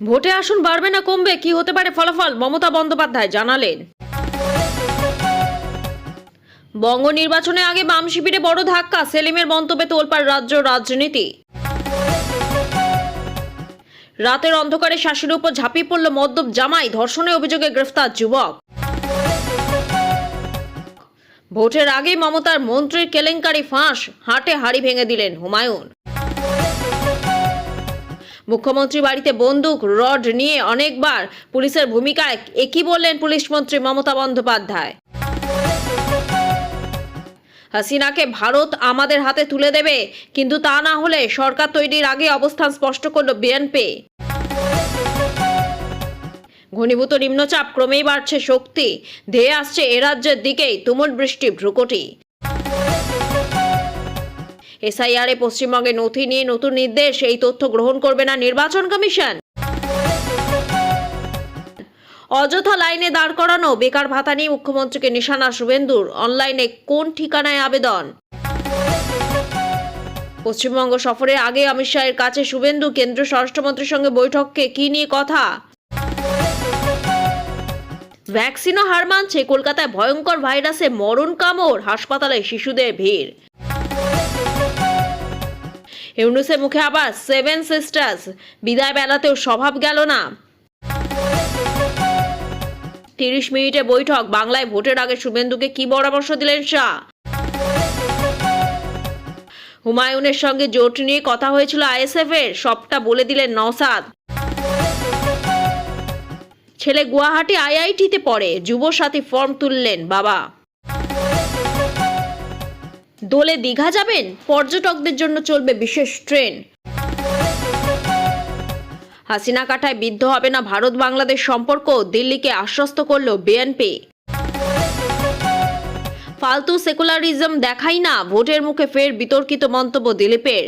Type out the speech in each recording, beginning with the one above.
ভোটে আসন বাড়বে না কমবে, কি হতে পারে ফলাফল? মমতা বন্দ্যোপাধ্যায় জানালেন। বঙ্গ নির্বাচনে আগে বাম শিবিরে বড় ধাক্কা, সেলিমের মন্তব্যে তোলপাড় রাজ্য রাজনীতি। রাতের অন্ধকারে শাশুড়ির উপর ঝাঁপিয়ে পড়ল মদ্যপ জামাই, ধর্ষণের অভিযোগে গ্রেফতার যুবক। ভোটের আগে মমতার মন্ত্রীর কেলেঙ্কারি ফাঁস, হাটে হাড়ি ভেঙে দিলেন হুমায়ুন। মুখ্যমন্ত্রী বাড়িতে বন্দুক, রড নিয়ে অনেকবার পুলিশের ভূমিকায় একই বললেন পুলিশ মন্ত্রী মমতা বন্দ্যোপাধ্যায়। হাসিনাকে ভারত আমাদের হাতে তুলে দেবে, কিন্তু তা না হলে সরকার তৈরির আগে অবস্থান স্পষ্ট করল বিএনপি। ঘনীভূত নিম্নচাপ ক্রমেই বাড়ছে শক্তি, ধেয়ে আসছে এ রাজ্যের দিকেই তুমুল বৃষ্টি, ভ্রুকটি। এসআইআরে পশ্চিমবঙ্গে নথি নিয়ে নতুন নির্দেশ, এই তথ্য গ্রহণ করবে না নির্বাচন কমিশন। অযথা লাইনে দাঁড় করানো, বেকার ভাতা নিয়ে মুখ্যমন্ত্রীকে নিশানা শুভেন্দুর, অনলাইনে কোন ঠিকানায় আবেদন? পশ্চিমবঙ্গ সফরের আগে অমিত শাহের কাছে শুভেন্দু, কেন্দ্রীয় স্বরাষ্ট্রমন্ত্রীর সঙ্গে বৈঠককে কি নিয়ে কথা? ভ্যাকসিনও হার মানছে, কলকাতায় ভয়ঙ্কর ভাইরাসে মরণ কামড়, হাসপাতালে শিশুদের ভিড়। ইউনুসের মুখে আবার সেভেন সিস্টার্স বিদায় বেলাতেও স্বভাব গেল না। তিরিশ মিনিটে বৈঠক, বাংলায় ভোটের আগে শুভেন্দুকে কি পরামর্শ দিলেন শাহ? হুমায়ুনের সঙ্গে জোট নিয়ে কথা হয়েছিল আইএসএফ এর, সবটা বলে দিলেন নওসাদ। ছেলে গুয়াহাটি আইআইটিতে পড়ে যুব সাথী ফর্ম তুললেন বাবা। দোলে দীঘা যাবেন? পর্যটকদের জন্য চলবে বিশেষ ট্রেন। হাসিনা কাঠায় বিদ্ধ হবে না ভারত বাংলাদেশ সম্পর্ক? দিল্লিকে আশ্বস্ত করল বিএনপি। ফালতু সেকুলারিজম দেখাই না, ভোটের মুখে ফের বিতর্কিত মন্তব্য দিলীপের।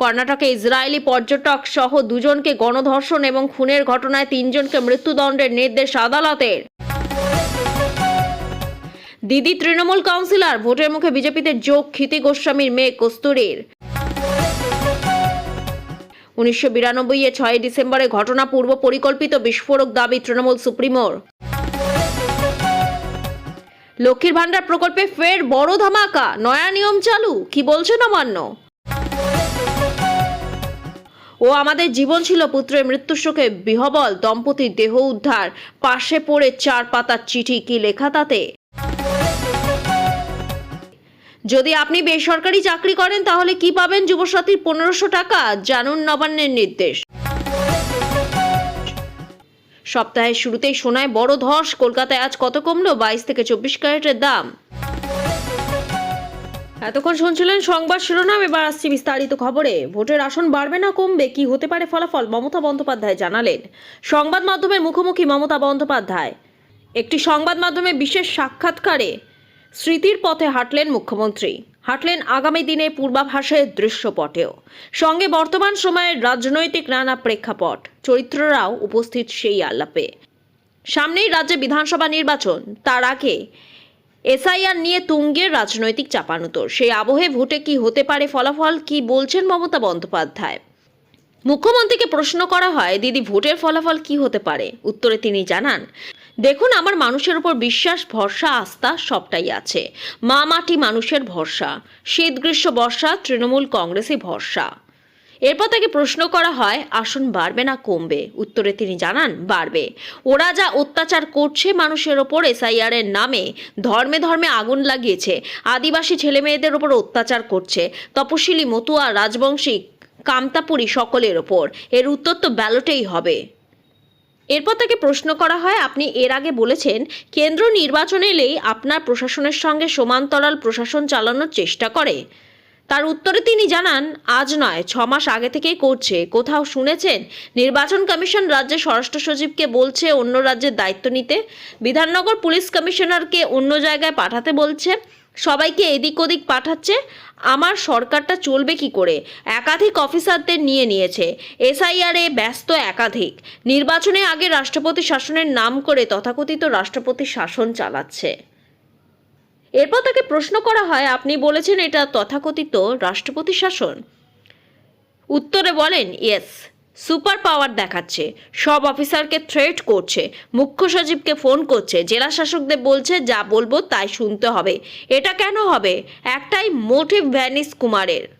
কর্ণাটকে ইসরায়েলি পর্যটক সহ দুজনকে গণধর্ষণ এবং খুনের ঘটনায় তিনজনকে মৃত্যুদণ্ডের নির্দেশ আদালতের। দিদি তৃণমূল কাউন্সিলর, ভোটের মুখে বিজেপিতে যোগ ক্ষিতি গোস্বামীর মেয়ে কস্তুরীর। উনিশশো বিরানব্বই এ ছয় ডিসেম্বরে ঘটনা পূর্ব পরিকল্পিত বিস্ফোরক দাবি তৃণমূল সুপ্রিমোর। লক্ষ্মীর ভান্ডার প্রকল্পে ফের বড় ধামাকা, নয়া নিয়ম চালু, কি বলছে নবান্ন? ও আমাদের জীবন ছিল পুত্রের মৃত্যুর শোকে বিহবল, দম্পতির দেহ উদ্ধার, পাশে পড়ে চার পাতার চিঠি, কি লেখা তাতে? যদি আপনি বেসরকারি চাকরি করেন, তাহলে কি পাবেন যুবসাথীর পনেরোশো টাকা? জানুন নবান্নের নির্দেশ। সপ্তাহের শুরুতেই সোনায় বড় ধস। কলকাতায় আজ কত কমলো? বাইশ থেকে চব্বিশ ক্যারেটের দাম। এতক্ষণ শুনছিলেন সংবাদ শিরোনাম, এবার আসছি বিস্তারিত খবরে। ভোটের আসন বাড়বে না, কমবে? কি হতে পারে ফলাফল? মমতা বন্দ্যোপাধ্যায় জানালেন। সংবাদ মাধ্যমের মুখোমুখি মমতা বন্দ্যোপাধ্যায়। একটি সংবাদ মাধ্যমে বিশেষ সাক্ষাৎকারে স্মৃতির পথে হাঁটলেন মুখ্যমন্ত্রী। হাঁটলেন আগামী দিনে পূর্বাভাসের দৃশ্যপটেও। সঙ্গে বর্তমান সময়ের রাজনৈতিক নানা প্রেক্ষাপট, চরিত্ররাও উপস্থিত সেই আলাপে। সামনেই রাজ্যে বিধানসভা নির্বাচন, তার আগে এসআইআর নিয়ে তুঙ্গের রাজনৈতিক চাপানুতর। সেই আবহে ভোটে কি হতে পারে ফলাফল, কি বলছেন মমতা বন্দ্যোপাধ্যায়? মুখ্যমন্ত্রীকে প্রশ্ন করা হয়, দিদি ভোটের ফলাফল কি হতে পারে? উত্তরে তিনি জানান দেখুন, আমার মানুষের উপর বিশ্বাস, ভরসা, আস্থা সবটাই আছে। মা মাটি মানুষের ভরসা, শীত, গ্রীষ্ম, বর্ষা, তৃণমূল, কংগ্রেসই ভরসা। এরপর তাকে প্রশ্ন করা হয়, আসন বাড়বে না, কমবে? উত্তরে তিনি জানান, বাড়বে। ওরা যা অত্যাচার করছে মানুষের ওপর, এসআইআর এর নামে, ধর্মে ধর্মে আগুন লাগিয়েছে, আদিবাসী ছেলে মেয়েদের ওপর অত্যাচার করছে, তপশিলি, মতুয়া, রাজবংশী, কামতাপুরি সকলের ওপর। এর উত্তর তো ব্যালটেই হবে। এরপর তাকে প্রশ্ন করা হয়, আপনি এর আগে বলেছেন, কেন্দ্র নির্বাচন এলেই আপনার প্রশাসনের সঙ্গে সমান্তরাল প্রশাসন চালানোর চেষ্টা করে। তার উত্তরে তিনি জানান, আজ নয়, ছ মাস আগে থেকেই করছে। কোথাও শুনেছেন, নির্বাচন কমিশন রাজ্যের স্বরাষ্ট্র সচিবকে বলছে অন্য রাজ্যের দায়িত্ব নিতে? বিধাননগর পুলিশ কমিশনারকে অন্য জায়গায় পাঠাতে বলছে? সবাইকে এদিক ওদিক পাঠাচ্ছে। আমার সরকারটা চলবে কি করে? একাধিক অফিসারদের নিয়ে নিয়েছে। এসআইআরে ব্যস্ত একাধিক। নির্বাচনে আগে রাষ্ট্রপতি শাসনের নাম করে তথাকথিত রাষ্ট্রপতি শাসন চালাচ্ছে। এরপর তাকে প্রশ্ন করা হয়, আপনি বলেছেন এটা তথাকথিত রাষ্ট্রপতি শাসন? উত্তরে বলেন ইয়েস সুপার পাওয়ার দেখাচ্ছে। সব অফিসারকে থ্রেট করছে। মুখ্য সচিবকে ফোন করছে। জেলা শাসকদের বলছে, যা বলব তাই শুনতে হবে। এটা কেন হবে? একটাই মোটিভ ভ্যানিস কুমারের।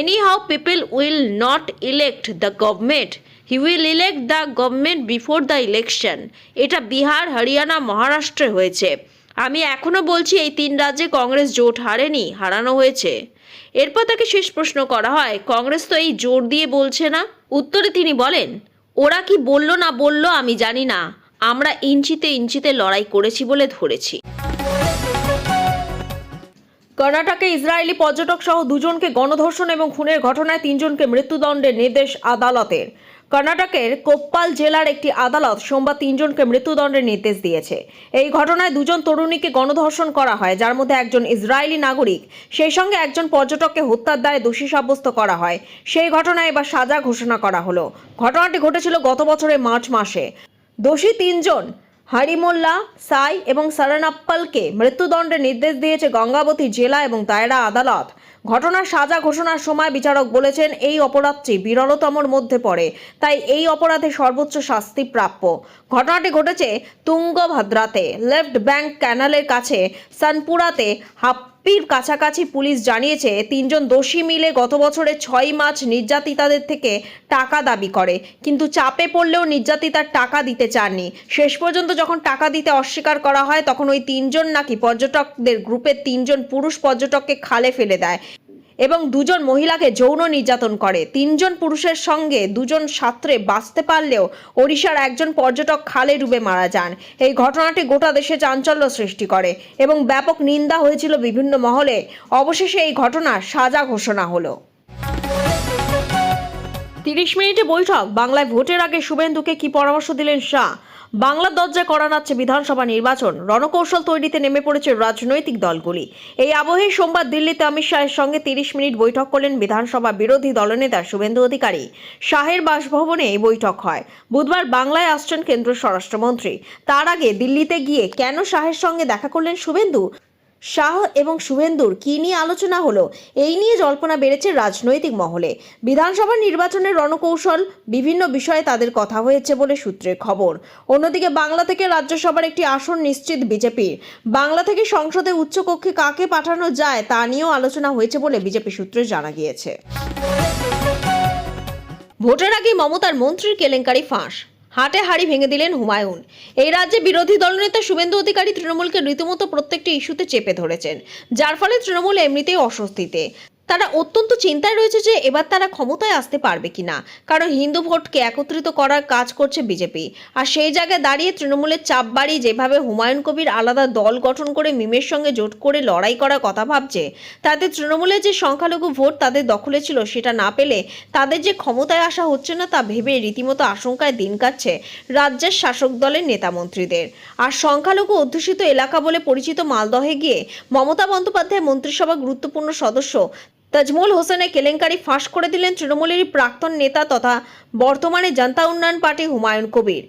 Anyhow, people will not elect the government. He will elect the government before the election. এটা বিহার, হরিয়ানা, মহারাষ্ট্রে হয়েছে। আমি এখনও বলছি, এই তিন রাজ্যে কংগ্রেস জোট হারেনি, হারানো হয়েছে। এরপর তাকে শেষ প্রশ্ন করা হয়। কংগ্রেস তো এই জোর দিয়ে বলছে না। উত্তরে তিনি বলেন, ওরা কি বলল না বলল আমি জানি না। আমরা ইঞ্চিতে ইঞ্চিতে লড়াই করেছি বলে ধরেছি। কর্ণাটকে ইসরায়েলি পর্যটক সহ দুজনকে গণধর্ষণ এবং খুনের ঘটনায় তিনজনকে মৃত্যুদণ্ডের নির্দেশ আদালতের। কর্ণাটকের কোপ্পাল জেলার একটি আদালত সোমবার তিনজনকে মৃত্যুদণ্ডের নির্দেশ দিয়েছে। এই ঘটনায় দুজন তরুণীকে গণধর্ষণ করা হয়, যার মধ্যে একজন ইসরায়েলি নাগরিক, সেই সঙ্গে একজন পর্যটককে হত্যার দায়ে দোষী সাব্যস্ত করা হয়। সেই ঘটনায় এবার সাজা ঘোষণা করা হলো। ঘটনাটি ঘটেছিল গত বছরের মার্চ মাসে। দোষী তিনজন হারিমোল্লা, সাই এবং সারানাপ্পালকে মৃত্যুদণ্ডের নির্দেশ দিয়েছে গঙ্গাবতী জেলা এবং দায়রা আদালত। ঘটনার সাজা ঘোষণার সময় বিচারক বলেছেন, এই অপরাধটি বিরলতমর মধ্যে পড়ে, তাই এই অপরাধে সর্বোচ্চ শাস্তি প্রাপ্য। ঘটনাটি ঘটেছে তুঙ্গভদ্রাতে, লেফট ব্যাংক ক্যানালের কাছে, সানপুরাতে হাপ্পির কাছাকাছি পুলিশ জানিয়েছে, তিনজন দোষী মিলে গত বছরের ছয় মাস নির্যাতিতাদের থেকে টাকা দাবি করে। কিন্তু চাপে পড়লেও নির্যাতিতার টাকা দিতে চাননি। শেষ পর্যন্ত যখন টাকা দিতে অস্বীকার করা হয়, তখন ওই তিনজন নাকি পর্যটকদের গ্রুপের তিনজন পুরুষ পর্যটককে খালে ফেলে দেয়। এবং দুজন মহিলাকে যৌন নির্যাতন করে। তিনজন পুরুষের সঙ্গে দুজন ছাত্রে বাঁচতে পারলেও ওড়িশার একজন পর্যটক খালে ডুবে মারা যান। এই ঘটনাটি গোটা দেশে চাঞ্চল্য সৃষ্টি করে এবং ব্যাপক নিন্দা হয়েছিল বিভিন্ন মহলে। অবশেষে এই ঘটনা সাজা ঘোষণা হলো। তিরিশ মিনিটে বৈঠক। বাংলায় ভোটের আগে শুভেন্দুকে কি পরামর্শ দিলেন শাহ? বাংলার দরজায় করা নাচ্ছে বিধানসভা নির্বাচন। রণকৌশল তৈরিতে নেমে পড়েছে রাজনৈতিক দলগুলি। এই আবহে সোমবার দিল্লিতে অমিত শাহের সঙ্গে তিরিশ মিনিট বৈঠক করলেন বিধানসভা বিরোধী দলনেতা শুভেন্দু অধিকারী। শাহের বাসভবনে এই বৈঠক হয়। বুধবার বাংলায় আসছেন কেন্দ্র স্বরাষ্ট্রমন্ত্রী। তার আগে দিল্লিতে গিয়ে কেন শাহের সঙ্গে দেখা করলেন শুভেন্দু? শাহ এবং শুভেন্দুর কী নিয়ে আলোচনা হলো? এই নিয়ে জল্পনা বেড়েছে রাজনৈতিক মহলে। বিধানসভা নির্বাচনের রণকৌশল, বিভিন্ন বিষয়ে তাদের কথা হয়েছে বলে সূত্রের খবর। অন্যদিকে বাংলা থেকে রাজ্যসভার একটি আসন নিশ্চিত বিজেপির। বাংলা থেকে সংসদে উচ্চকক্ষে কাকে পাঠানো যায় তা নিয়েও আলোচনা হয়েছে বলে বিজেপি সূত্রে জানা গিয়েছে। ভোটের আগে মমতার মন্ত্রীর কেলেঙ্কারি ফাঁস। হাটে হাড়ি ভেঙে দিলেন হুমায়ুন। এই রাজ্যে বিরোধী দলনেতা শুভেন্দু অধিকারী তৃণমূলকে রীতিমতো প্রত্যেকটি ইস্যুতে চেপে ধরেছেন। যার ফলে তৃণমূল এমনিতেই অস্বস্তিতে। তারা অত্যন্ত চিন্তায় রয়েছে যে এবার তারা ক্ষমতায় আসতে পারবে কিনা। কারণ হিন্দু ভোটকে একত্রিত করার কাজ করছে বিজেপি। আর সেই জায়গায় দাঁড়িয়ে তৃণমূলের চাপ বাড়িয়ে যেভাবে হুমায়ুন কবির আলাদা দল গঠন করে মিমের সঙ্গে জোট করে লড়াই করার কথা ভাবছে, তাতে তৃণমূলের যে সংখ্যালঘু ভোট তাদের দখলে ছিল সেটা না পেলে তাদের যে ক্ষমতায় আসা হচ্ছে না তা ভেবে রীতিমতো আশঙ্কায় দিন কাটছে রাজ্যের শাসক দলের নেতা মন্ত্রীদের। আর সংখ্যালঘু অধ্যুষিত এলাকা বলে পরিচিত মালদহে গিয়ে মমতা বন্দ্যোপাধ্যায় মন্ত্রিসভা গুরুত্বপূর্ণ সদস্য তাজমুল হোসেনের কেলেঙ্কারি ফাঁস করে দিলেন তৃণমূলেরই প্রাক্তন নেতা তথা বর্তমানে জনতা উন্নয়ন পার্টি হুমায়ুন কবির।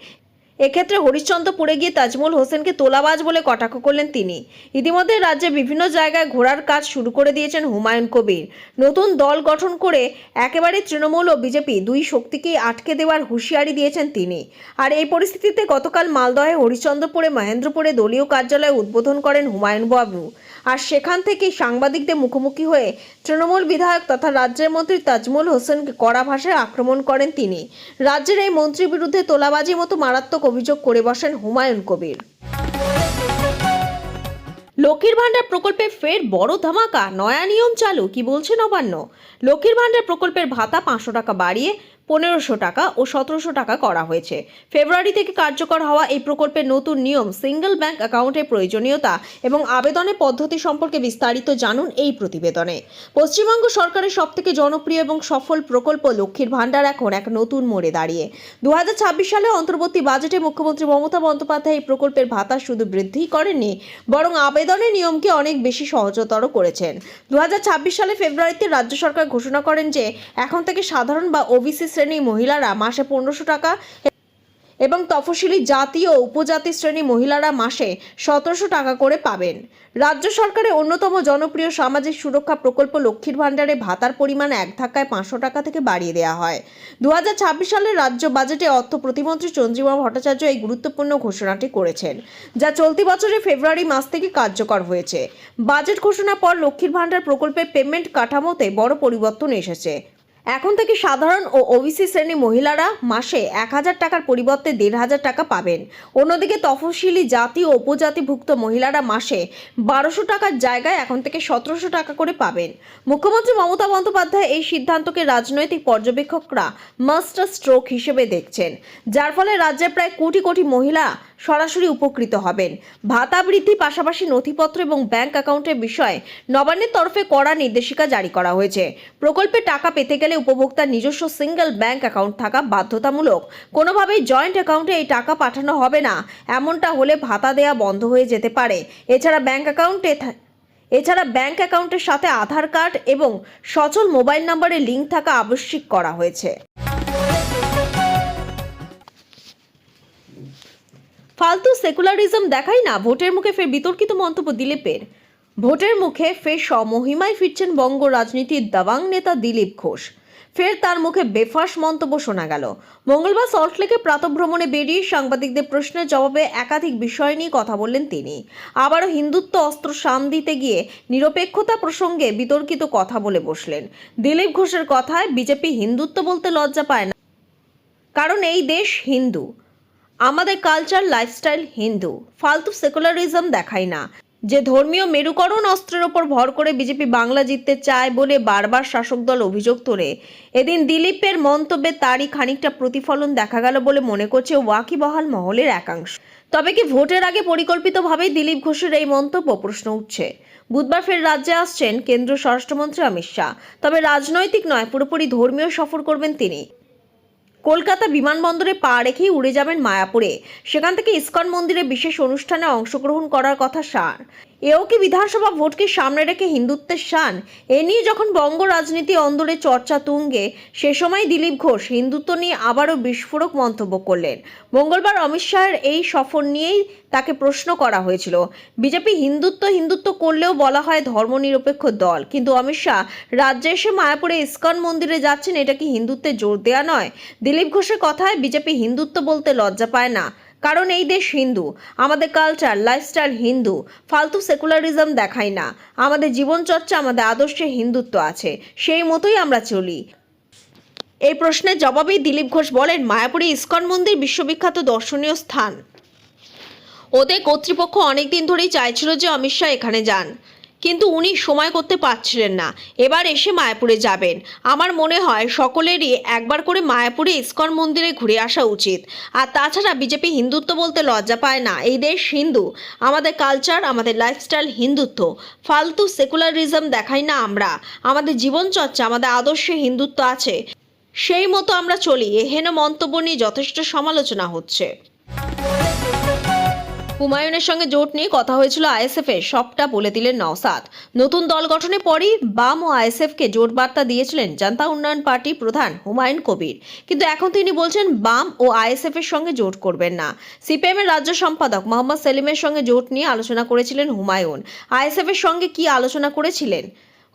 এক্ষেত্রে হরিশ্চন্দ্রপুরে গিয়ে তাজমুল হোসেনকে তোলাবাজ বলে কটাক্ষ করলেন তিনি। ইতিমধ্যে রাজ্যে বিভিন্ন জায়গায় ঘোরার কাজ শুরু করে দিয়েছেন হুমায়ুন কবির। নতুন দল গঠন করে একেবারে তৃণমূল ও বিজেপি দুই শক্তিকেই আটকে দেওয়ার হুঁশিয়ারি দিয়েছেন তিনি। আর এই পরিস্থিতিতে গতকাল মালদহে হরিশ্চন্দ্রপুরে মহেন্দ্রপুরে দলীয় কার্যালয়ে উদ্বোধন করেন হুমায়ুন বাবু। আর সেখান থেকেই সাংবাদিকদের মুখোমুখি হয়ে তৃণমূল বিধায়ক তথা রাজ্যের মন্ত্রী তাজমুল হোসেনকে কড়া ভাষায় আক্রমণ করেন তিনি। রাজ্যের এই মন্ত্রীর বিরুদ্ধে তোলাবাজির মতো মারাত্মক অভিযোগ করে বসেন হুমায়ুন কবির। লক্ষ্মীর ভাণ্ডার প্রকল্পে ফের বড় ধামাকা, নয়া নিয়ম চালু, কি বলছে নবান্ন লক্ষ্মীর ভাণ্ডার প্রকল্পের ভাতা পাঁচশো টাকা বাড়িয়ে পনেরোশো টাকা ও সতেরোশো টাকা করা হয়েছে। ফেব্রুয়ারি থেকে কার্যকর হওয়া এই প্রকল্পের নতুন নিয়ম সিঙ্গেল ব্যাংক অ্যাকাউন্টের প্রয়োজনীয়তা এবং আবেদনের পদ্ধতি সম্পর্কে বিস্তারিত জানুন এই প্রতিবেদনে। পশ্চিমবঙ্গ সরকারের সবথেকে জনপ্রিয় এবং সফল প্রকল্প লক্ষ্মীর ভাণ্ডার এখন এক নতুন মোড়ে দাঁড়িয়ে। দুহাজার ছাব্বিশ সালে অন্তর্বর্তী বাজেটে মুখ্যমন্ত্রী মমতা বন্দ্যোপাধ্যায় এই প্রকল্পের ভাতা শুধু বৃদ্ধি করেননি, বরং আবেদনের নিয়মকে অনেক বেশি সহজতর করেছেন। দু হাজার ছাব্বিশ সালে ফেব্রুয়ারিতে রাজ্য সরকার ঘোষণা করেন যে, এখন থেকে সাধারণ বা ওবিসি শ্রেণির মহিলারা মাসে পনেরোশো টাকা এবং তফসিলি জাতি ও উপজাতি শ্রেণি মহিলারা মাসে সতেরোশো টাকা করে পাবেন। রাজ্য সরকারের অন্যতম জনপ্রিয় সামাজিক সুরক্ষা প্রকল্প লক্ষ্মীর ভাণ্ডারে ভাতার পরিমাণ এক ধাক্কায় পাঁচশো টাকা থেকে বাড়িয়ে দেওয়া হয়। দু হাজার ছাব্বিশ সালের রাজ্য বাজেটে অর্থ প্রতিমন্ত্রী চন্দ্রিমা ভট্টাচার্য এই গুরুত্বপূর্ণ ঘোষণাটি করেছেন, যা চলতি বছরের ফেব্রুয়ারি মাস থেকে কার্যকর হয়েছে। বাজেট ঘোষণার পর লক্ষ্মীর ভাণ্ডার প্রকল্পের পেমেন্ট কাঠামোতে বড় পরিবর্তন এসেছে। এখন থেকে সাধারণ ও ওবিসি শ্রেণি মহিলারা মাসে এক হাজার টাকার পরিবর্তে দেড় হাজার টাকা পাবেন। অন্যদিকে তফসিলি জাতি ও উপজাতিভুক্ত মহিলারা মাসে বারোশো টাকার জায়গায় এখন থেকে সতেরোশো টাকা করে পাবেন। মুখ্যমন্ত্রী মমতা বন্দ্যোপাধ্যায় এই সিদ্ধান্তকে রাজনৈতিক পর্যবেক্ষকরা মাস্টার স্ট্রোক হিসেবে দেখছেন। যার ফলে রাজ্যের প্রায় কোটি কোটি মহিলা সরাসরি উপকৃত হবেন। ভাতা বৃদ্ধি পাশাপাশি নথিপত্র এবং ব্যাংক অ্যাকাউন্টের বিষয়ে নবান্নের তরফে কড়া নির্দেশিকা জারি করা হয়েছে। প্রকল্পে টাকা পেতে গেলে উপভোক্তার নিজস্ব সিঙ্গেল ব্যাংক অ্যাকাউন্ট থাকা বাধ্যতামূলক। কোনোভাবেই জয়েন্ট অ্যাকাউন্টে এই টাকা পাঠানো হবে না। এমনটা হলে ভাতা দেয়া বন্ধ হয়ে যেতে পারে। এছাড়া ব্যাংক অ্যাকাউন্টে এছাড়া ব্যাংক অ্যাকাউন্টের সাথে আধার কার্ড এবং সচল মোবাইল নম্বরের লিঙ্ক থাকা আবশ্যিক করা হয়েছে। ফালতু সেকুলারিজম দেখাই না, ভোটের মুখে ফের বিতর্কিত মন্তব্য দিলীপের ভোটের মুখে ফের স্বমহিমায় ফিরছেন বঙ্গ রাজনীতির দাবাং নেতা দিলীপ ঘোষ। ফের তার মুখে বেফাস মন্তব্য শোনা গেল। মঙ্গলবার সল্টলেকে প্রাতভ্রমণে বেরিয়ে সাংবাদিকদের প্রশ্নের জবাবে একাধিক বিষয় নিয়ে কথা বললেন তিনি। আবারও হিন্দুত্ব অস্ত্র শান দিতে গিয়ে নিরপেক্ষতা প্রসঙ্গে বিতর্কিত কথা বলে বসলেন। দিলীপ ঘোষের কথায় বিজেপি হিন্দুত্ব বলতে লজ্জা পায় না। কারণ এই দেশ হিন্দু। আমাদের কালচার লাইফস্টাইল হিন্দু। ফালতু সেকুলারিজম দেখায় না। যে ধর্মীয় মেরুকরণ অস্ত্রের ওপর ভর করে বিজেপি বাংলা জিততে চায় বলে বারবার শাসক দল অভিযোগ তোলে। এদিন দিলীপের মন্তব্যে তারই খানিকটা প্রতিফলন দেখা গেল বলে মনে করছে ওয়াকিবহাল মহলের একাংশ। তবে কি ভোটের আগে পরিকল্পিতভাবেই দিলীপ ঘোষের এই মন্তব্য প্রশ্ন উঠছে। বুধবার ফের রাজ্যে আসছেন কেন্দ্রীয় স্বরাষ্ট্রমন্ত্রী অমিত শাহ। তবে রাজনৈতিক নয়, পুরোপুরি ধর্মীয় সফর করবেন তিনি। কলকাতা বিমানবন্দরে পা রেখেই উড়ে যাবেন মায়াপুরে। সেখান থেকে ইস্কন মন্দিরে বিশেষ অনুষ্ঠানে অংশগ্রহণ করার কথা সার। এও কি বিধানসভা ভোটকে সামনে রেখে হিন্দুত্বের শান? এ নিয়ে যখন বঙ্গ রাজনীতি অন্দরে চর্চা তুঙ্গে, সে সময় দিলীপ ঘোষ হিন্দুত্ব নিয়ে আবারও বিস্ফোরক মন্তব্য করলেন। মঙ্গলবার অমিত শাহের এই সফর নিয়েই তাকে প্রশ্ন করা হয়েছিল। বিজেপি হিন্দুত্ব হিন্দুত্ব করলেও বলা হয় ধর্মনিরপেক্ষ দল। কিন্তু অমিত শাহ, রাজ্যে এসে মায়াপুরে ইস্কন মন্দিরে যাচ্ছেন, এটা কি হিন্দুত্বে জোর দেয়া নয়? দিলীপ ঘোষের কথায় বিজেপি হিন্দুত্ব বলতে লজ্জা পায় না। কারণ এই দেশ হিন্দু। আমাদের কালচার লাইফস্টাইল হিন্দু। ফালতু সেকুলারিজম দেখায় না। আমাদের জীবনচর্চা, আমাদের আদর্শে হিন্দুত্ব আছে। সেই মতোই আমরা চলি। এই প্রশ্নের জবাবেই দিলীপ ঘোষ বলেন, মায়াপুরে ইস্কন মন্দির বিশ্ববিখ্যাত দর্শনীয় স্থান। ওদের কর্তৃপক্ষ অনেকদিন ধরেই চাইছিল যে অমিত শাহ এখানে যান। কিন্তু উনি সময় করতে পারছিলেন না। এবার এসে মায়াপুরে যাবেন। আমার মনে হয় সকলেরই একবার করে মায়াপুরে ইস্কন মন্দিরে ঘুরে আসা উচিত। আর তাছাড়া বিজেপি হিন্দুত্ব বলতে লজ্জা পায় না। এই দেশ হিন্দু। আমাদের কালচার আমাদের লাইফস্টাইল হিন্দুত্ব। ফালতু সেকুলারিজম দেখাই না আমরা। আমাদের জীবনচর্চা, আমাদের আদর্শে হিন্দুত্ব আছে। সেই মতো আমরা চলি। এহেন মন্তব্য নিয়ে যথেষ্ট সমালোচনা হচ্ছে। হুমায়ুনের সঙ্গে জোট নিয়ে কথা হয়েছিল আইএসএফ এর, সবটা বলে দিলেন নওসাদ। নতুন দল গঠনের পরই বাম ও আইএসএফ কে জোট বার্তা দিয়েছিলেন জনতা উন্নয়ন পার্টি প্রধান হুমায়ুন কবির। কিন্তু এখন তিনি বলছেন বাম ও আইএসএফ এর সঙ্গে জোট করবেন না। সিপিএম এর রাজ্য সম্পাদক মোহাম্মদ সেলিমের সঙ্গে জোট নিয়ে আলোচনা করেছিলেন হুমায়ুন। আইএসএফ এর সঙ্গে কি আলোচনা করেছিলেন?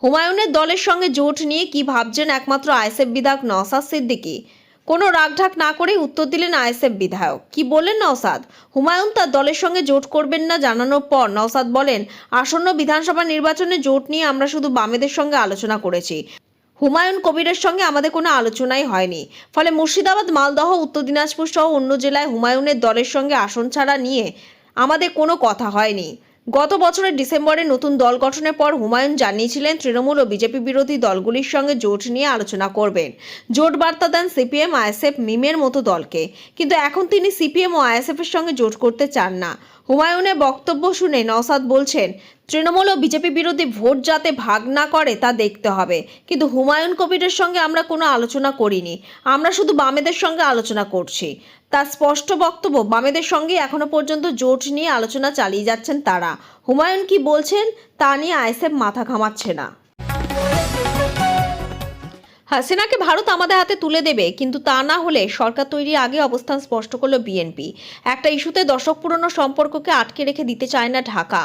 হুমায়ুনের দলের সঙ্গে জোট নিয়ে কি ভাবছেন একমাত্র আইএসএফ বিধায়ক নওসাদ সিদ্দিকী? কোনো রাগঢাক না করে উত্তর দিলেন আইএসএফ বিধায়ক। কি বললেন নওসাদ? হুমায়ুন তার দলের সঙ্গে জোট করবেন না জানানোর পর নওসাদ বলেন, আসন্ন বিধানসভা নির্বাচনে জোট নিয়ে আমরা শুধু বামেদের সঙ্গে আলোচনা করেছি। হুমায়ুন কবিরের সঙ্গে আমাদের কোনো আলোচনাই হয়নি। ফলে মুর্শিদাবাদ, মালদহ, উত্তর দিনাজপুর সহ অন্য জেলায় হুমায়ুনের দলের সঙ্গে আসন ছাড়া নিয়ে আমাদের কোনো কথা হয়নি। গত বছরের ডিসেম্বরে নতুন দল গঠনের পর হুমায়ুন জানিয়েছিলেন তৃণমূল ও বিজেপি বিরোধী দলগুলির সঙ্গে জোট নিয়ে আলোচনা করবেন। জোট বার্তা দেন সিপিএম, আইএসএফ, মিমের মতো দলকে। কিন্তু এখন তিনি সিপিএম ও আইএসএফ এর সঙ্গে জোট করতে চান না। হুমায়ুনের বক্তব্য শুনে নওসাদ বলছেন তৃণমূল ও বিজেপি বিরোধী ভোট যাতে ভাগ না করে তা দেখতে হবে। কিন্তু হুমায়ুন কবিরের সঙ্গে আমরা কোনো আলোচনা করিনি। আমরা শুধু বামেদের সঙ্গে আলোচনা করছি। তার স্পষ্ট বক্তব্য, বামেদের সঙ্গে এখনও পর্যন্ত জোট নিয়ে আলোচনা চালিয়ে যাচ্ছেন তারা। হুমায়ুন কি বলছেন, তা নিয়ে আইএসএফ মাথা ঘামাচ্ছে না। হাসিনাকে ভারত আমাদের হাতে তুলে দেবে, কিন্তু তা না হলে সরকার তৈরির আগে অবস্থান স্পষ্ট করল বিএনপি। একটা ইস্যুতে দশক পুরনো সম্পর্ককে আটকে রেখে দিতে চায় না ঢাকা।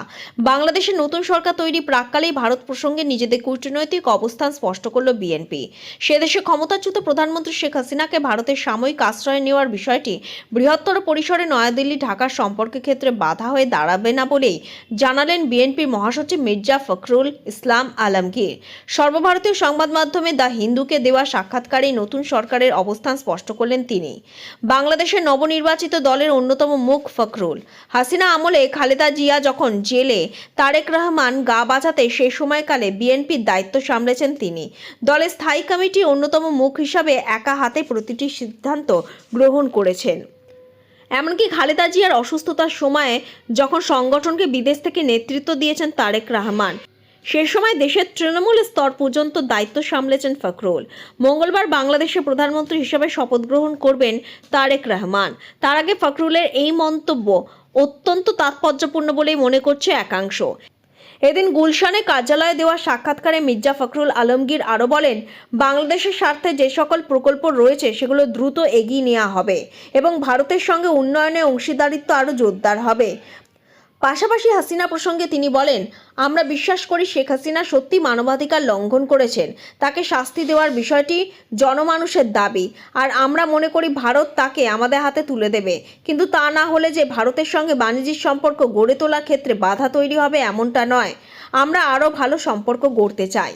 বাংলাদেশের নতুন সরকার তৈরি প্রাককালেই ভারত প্রসঙ্গে নিজেদের কূটনৈতিক অবস্থান স্পষ্ট করল বিএনপি। সে দেশে ক্ষমতাচ্যুত প্রধানমন্ত্রী শেখ হাসিনাকে ভারতের সাময়িক আশ্রয় নেওয়ার বিষয়টি বৃহত্তর পরিসরে নয়াদিল্লি ঢাকার সম্পর্কের ক্ষেত্রে বাধা হয়ে দাঁড়াবে না বলেই জানালেন বিএনপির মহাসচিব মির্জা ফখরুল ইসলাম আলমগীর। সর্বভারতীয় সংবাদ মাধ্যমে দ্য হিন্দুকে দেওয়া সাক্ষাৎকারে নতুন সরকারের অবস্থান স্পষ্ট করলেন তিনি। বাংলাদেশের নবনির্বাচিত দলের অন্যতম মুখ ফখরুল। হাসিনা আমলে খালেদা জিয়া যখন জেলে, তারেক রহমান গা বাঁচাতে সে সময়কালে বিএনপির দায়িত্ব সামলেছেন তিনি। দলের স্থায়ী কমিটির অন্যতম মুখ হিসাবে একা হাতে প্রতিটি সিদ্ধান্ত গ্রহণ করেছেন। এমনকি খালেদা জিয়ার অসুস্থতার সময়ে যখন সংগঠনকে বিদেশ থেকে নেতৃত্ব দিয়েছেন তারেক রহমান সে সময় দেশের তৃণমূল স্তর পর্যন্ত দায়িত্ব সামলেছেন ফখরুল। মঙ্গলবার বাংলাদেশের প্রধানমন্ত্রী হিসেবে শপথ গ্রহণ করবেন তারেক রহমান। তার আগে ফখরুলের এই মন্তব্য অত্যন্ত তাৎপর্যপূর্ণ বলেই মনে করছে একাংশ। এদিন গুলশানে কার্যালয়ে দেওয়া সাক্ষাৎকারে মির্জা ফখরুল আলমগীর আরও বলেন, বাংলাদেশের স্বার্থে যে সকল প্রকল্প রয়েছে সেগুলো দ্রুত এগিয়ে নেওয়া হবে এবং ভারতের সঙ্গে উন্নয়নে অংশীদারিত্ব আরও জোরদার হবে। পাশাপাশি হাসিনা প্রসঙ্গে তিনি বলেন, আমরা বিশ্বাস করি শেখ হাসিনা সত্যি মানবাধিকার লঙ্ঘন করেছেন। তাকে শাস্তি দেওয়ার বিষয়টি জনমানুষের দাবি। আর আমরা মনে করি ভারত তাকে আমাদের হাতে তুলে দেবে। কিন্তু তা না হলে যে ভারতের সঙ্গে বাণিজ্যিক সম্পর্ক গড়ে তোলার ক্ষেত্রে বাধা তৈরি হবে এমনটা নয়। আমরা আরও ভালো সম্পর্ক গড়তে চাই।